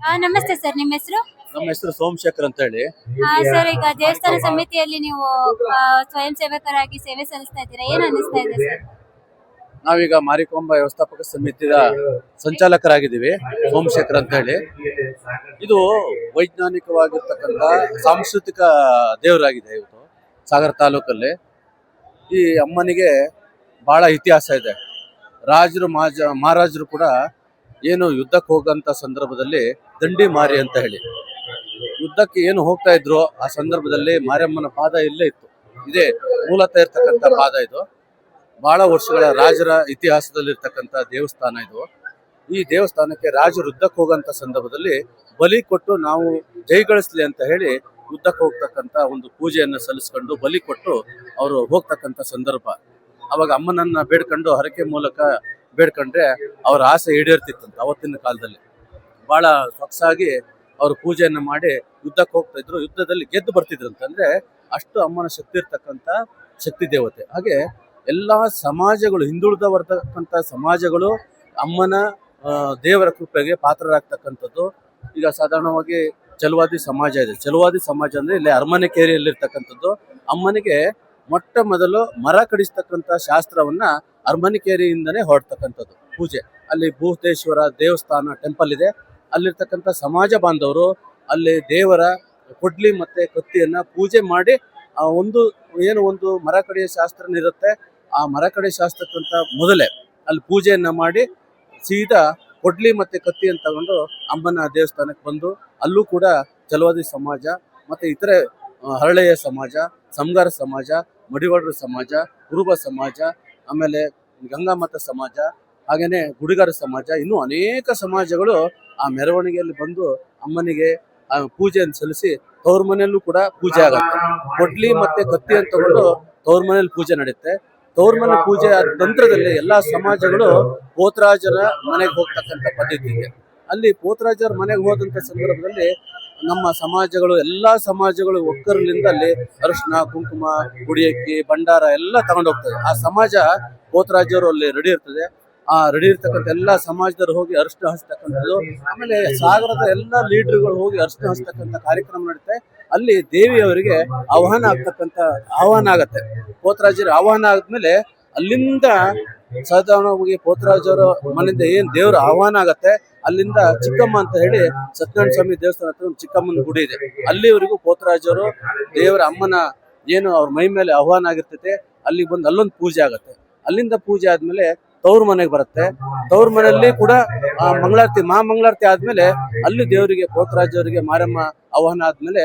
ಆ, ನಮಸ್ತೆ ಸರ್ ನಿಮ್ಮ ಹೆಸರು? ನಮ್ಮ ಹೆಸರು ಸೋಮಶೇಖರ್ ಅಂತ ಹೇಳಿ ಸರ್ ಈಗ ದೇವಸ್ಥಾನ ಸಮಿತಿಯಲ್ಲಿ ನೀವು ಆ, ಸ್ವಯಂ ಸೇವಕರಾಗಿ ಸೇವೆ ಸಲ್ಲಿಸ್ತಾ ಇದ್ದೀರಾ? ಏನ್ ಅನಿಸ್ತಾ ಇದೆ ಸರ್? ನಾವೀಗ ಮಾರಿಕೊಂಬ ವ್ಯವಸ್ಥಾಪಕ ಸಮಿತಿಯ ಸಂಚಾಲಕರಾಗಿದ್ದೀವಿ ಸೋಮಶೇಖರ್ ಅಂತ ಹೇಳಿ ಇದು ವೈಜ್ಞಾನಿಕವಾಗಿರ್ತಕ್ಕಂಥ ಸಾಂಸ್ಕೃತಿಕ ದೇವರಾಗಿದೆ ಇವತ್ತು ಸಾಗರ ತಾಲೂಕಲ್ಲಿ. ಈ ಅಮ್ಮನಿಗೆ ಬಹಳ ಇತಿಹಾಸ ಇದೆ. ರಾಜರು ಮಾಜ ಮಹಾರಾಜರು ಕೂಡ ಏನು ಯುದ್ಧಕ್ಕೆ ಹೋಗಂತ ಸಂದರ್ಭದಲ್ಲಿ ದಂಡಿ ಮಾರಿ ಅಂತ ಹೇಳಿ. ಯುದ್ಧಕ್ಕೆ ಏನು ಹೋಗ್ತಾ ಇದ್ರು ಆ ಸಂದರ್ಭದಲ್ಲಿ ಮಾರಿಯಮ್ಮನ ಪಾದ ಇಲ್ಲೇ ಇತ್ತು. ಇದೇ ಮೂಲತಃ ಇರ್ತಕ್ಕಂಥ ಪಾದ ಇದು. ಬಹಳ ವರ್ಷಗಳ ರಾಜರ ಇತಿಹಾಸದಲ್ಲಿರ್ತಕ್ಕಂಥ ದೇವಸ್ಥಾನ ಇದು. ಈ ದೇವಸ್ಥಾನಕ್ಕೆ ರಾಜರು ಯುದ್ಧಕ್ಕೆ ಹೋಗಂತ ಸಂದರ್ಭದಲ್ಲಿ ಬಲಿ ಕೊಟ್ಟು ನಾವು ಜೈಗಳಿಸ್ಲಿ ಅಂತ ಹೇಳಿ ಯುದ್ಧಕ್ಕೆ ಹೋಗ್ತಕ್ಕಂಥ ಒಂದು ಪೂಜೆಯನ್ನು ಸಲ್ಲಿಸ್ಕೊಂಡು ಬಲಿ ಕೊಟ್ಟು ಅವರು ಹೋಗ್ತಕ್ಕಂಥ ಸಂದರ್ಭ. ಅವಾಗ ಅಮ್ಮನನ್ನ ಬೇಡ್ಕೊಂಡು ಹರಕೆ ಮೂಲಕ ಬೇಡ್ಕೊಂಡ್ರೆ ಅವ್ರ ಆಸೆ ಈಡೇರ್ತಿತ್ತಂತ ಅವತ್ತಿನ ಕಾಲದಲ್ಲಿ. ಬಹಳ ಸೊಗಸಾಗಿ ಅವರು ಪೂಜೆಯನ್ನು ಮಾಡಿ ಯುದ್ಧಕ್ಕೆ ಹೋಗ್ತಾ ಇದ್ರು. ಯುದ್ಧದಲ್ಲಿ ಗೆದ್ದು ಬರ್ತಿದ್ರು ಅಂತಂದ್ರೆ ಅಷ್ಟು ಅಮ್ಮನ ಶಕ್ತಿ ಇರ್ತಕ್ಕಂಥ ಶಕ್ತಿ ದೇವತೆ. ಹಾಗೆ ಎಲ್ಲಾ ಸಮಾಜಗಳು ಹಿಂದುಳಿದ ಬರ್ತಕ್ಕಂಥ ಸಮಾಜಗಳು ಅಮ್ಮನ ದೇವರ ಕೃಪೆಗೆ ಪಾತ್ರರಾಗ್ತಕ್ಕಂಥದ್ದು. ಈಗ ಸಾಧಾರಣವಾಗಿ ಚಲುವಾದಿ ಸಮಾಜ ಇದೆ. ಚಲುವಾದಿ ಸಮಾಜ ಅಂದ್ರೆ ಇಲ್ಲಿ ಅರಮನೆಕೇರಿಯಲ್ಲಿರ್ತಕ್ಕಂಥದ್ದು. ಅಮ್ಮನಿಗೆ ಮೊಟ್ಟ ಮೊದಲು ಮರ ಕಡಿಸ್ತಕ್ಕಂಥ ಶಾಸ್ತ್ರವನ್ನ ಅರಮನೆಕೇರಿಯಿಂದನೇ ಹೊರಡ್ತಕ್ಕಂಥದ್ದು ಪೂಜೆ. ಅಲ್ಲಿ ಭೂತೇಶ್ವರ ದೇವಸ್ಥಾನ ಟೆಂಪಲ್ ಇದೆ. ಅಲ್ಲಿರ್ತಕ್ಕಂಥ ಸಮಾಜ ಬಾಂಧವರು ಅಲ್ಲಿ ದೇವರ ಕೊಡ್ಲಿ ಮತ್ತು ಕತ್ತಿಯನ್ನು ಪೂಜೆ ಮಾಡಿ ಒಂದು ಏನು ಒಂದು ಮರ ಕಡೆಯ ಶಾಸ್ತ್ರನಿರುತ್ತೆ ಆ ಮರ ಕಡೆ ಶಾಸ್ತ್ರಕ್ಕಂಥ ಮೊದಲೇ ಅಲ್ಲಿ ಪೂಜೆಯನ್ನು ಮಾಡಿ ಸೀದಾ ಕೊಡ್ಲಿ ಮತ್ತು ಕತ್ತಿಯನ್ನು ತಗೊಂಡು ಅಮ್ಮನ ದೇವಸ್ಥಾನಕ್ಕೆ ಬಂದು ಅಲ್ಲೂ ಕೂಡ ಚಲವಾದಿ ಸಮಾಜ ಮತ್ತು ಇತರೆ ಹರಳೆಯ ಸಮಾಜ, ಸಂಗಾರ ಸಮಾಜ ಮಡಿವಾಡರ ಸಮಾಜ, ಕುರುಬ ಸಮಾಜ, ಆಮೇಲೆ ಗಂಗಾಮತ ಸಮಾಜ ಹಾಗೆಯೇ ಗುಡಿಗಾರ ಸಮಾಜ, ಇನ್ನೂ ಅನೇಕ ಸಮಾಜಗಳು ಆ ಮೆರವಣಿಗೆಯಲ್ಲಿ ಬಂದು ಅಮ್ಮನಿಗೆ ಪೂಜೆಯನ್ನು ಸಲ್ಲಿಸಿ ತವ್ರ ಮನೆಯಲ್ಲೂ ಕೂಡ ಪೂಜೆ ಆಗುತ್ತೆ. ಕೊಡ್ಲಿ ಮತ್ತೆ ಕತ್ತಿಯನ್ನು ತಗೊಂಡು ತವ್ರ ಮನೆಯಲ್ಲಿ ಪೂಜೆ ನಡೆಯುತ್ತೆ. ತವ್ರ ಮನೆ ಪೂಜೆ ತಂತ್ರದಲ್ಲಿ ಎಲ್ಲಾ ಸಮಾಜಗಳು ಪೋತರಾಜರ ಮನೆಗೆ ಹೋಗ್ತಕ್ಕಂಥ ಪದ್ಧತಿ ಇದೆ. ಅಲ್ಲಿ ಪೋತರಾಜರ ಮನೆಗೆ ಹೋದಂತ ಸಂದರ್ಭದಲ್ಲಿ ನಮ್ಮ ಸಮಾಜಗಳು, ಎಲ್ಲಾ ಸಮಾಜಗಳು ಒಕ್ಕರಲಿಂದ ಅಲ್ಲಿ ಅರಿಶಿನ ಕುಂಕುಮ ಗುಡಿಯಕ್ಕಿ ಭಂಡಾರ ಎಲ್ಲ ತಗೊಂಡೋಗ್ತದೆ. ಆ ಸಮಾಜ ಪೋತರಾಜರು ಅಲ್ಲಿ ರೆಡಿ ಇರ್ತದೆ. ಆ ರೆಡಿ ಇರ್ತಕ್ಕಂಥ ಎಲ್ಲಾ ಸಮಾಜದವರು ಹೋಗಿ ಅರಿಶಿನ ಹಚ್ತಕ್ಕಂಥದ್ದು. ಆಮೇಲೆ ಸಾಗರದ ಎಲ್ಲಾ ಲೀಡರ್ಗಳು ಹೋಗಿ ಅರಿಶಿನ ಹಚ್ತಕ್ಕಂಥ ಕಾರ್ಯಕ್ರಮ ನಡುತ್ತೆ ಅಲ್ಲಿ ದೇವಿಯವರಿಗೆ ಆಹ್ವಾನ ಆಗ್ತಕ್ಕಂಥ ಆಹ್ವಾನ ಆಗತ್ತೆ. ಪೋತರಾಜರ ಆಹ್ವಾನ ಆದ್ಮೇಲೆ ಅಲ್ಲಿಂದ ಸಾಧಾರಣವಾಗಿ ಪೋತರಾಜರ ಮನೆಯಿಂದ ಏನ್ ದೇವರ ಆಹ್ವಾನ ಆಗತ್ತೆ. ಅಲ್ಲಿಂದ ಚಿಕ್ಕಮ್ಮ ಅಂತ ಹೇಳಿ ಸತ್ಯನಾರಾಯಣ ಸ್ವಾಮಿ ದೇವಸ್ಥಾನ ಹತ್ರ ಒಂದು ಚಿಕ್ಕಮ್ಮನ ಗುಡಿ ಇದೆ. ಅಲ್ಲಿವರೆಗೂ ಪೋತ್ರಾಜರು ದೇವರ ಅಮ್ಮನ ಏನು ಅವ್ರ ಮೈ ಮೇಲೆ ಆಹ್ವಾನ ಆಗಿರ್ತೈತೆ. ಅಲ್ಲಿ ಬಂದು ಅಲ್ಲೊಂದು ಪೂಜೆ ಆಗತ್ತೆ. ಅಲ್ಲಿಂದ ಪೂಜೆ ಆದ್ಮೇಲೆ ತವ್ರ ಮನೆಗೆ ಬರುತ್ತೆ. ತವ್ರ ಮನೆಯಲ್ಲಿ ಕೂಡ, ಆ, ಮಂಗಳಾರತಿ ಮಹಾ ಮಂಗಳಾರತಿ ಆದ್ಮೇಲೆ ಅಲ್ಲಿ ದೇವರಿಗೆ ಪೋತರಾಜವರಿಗೆ ಮಾರಮ್ಮ ಆಹ್ವಾನ ಆದ್ಮೇಲೆ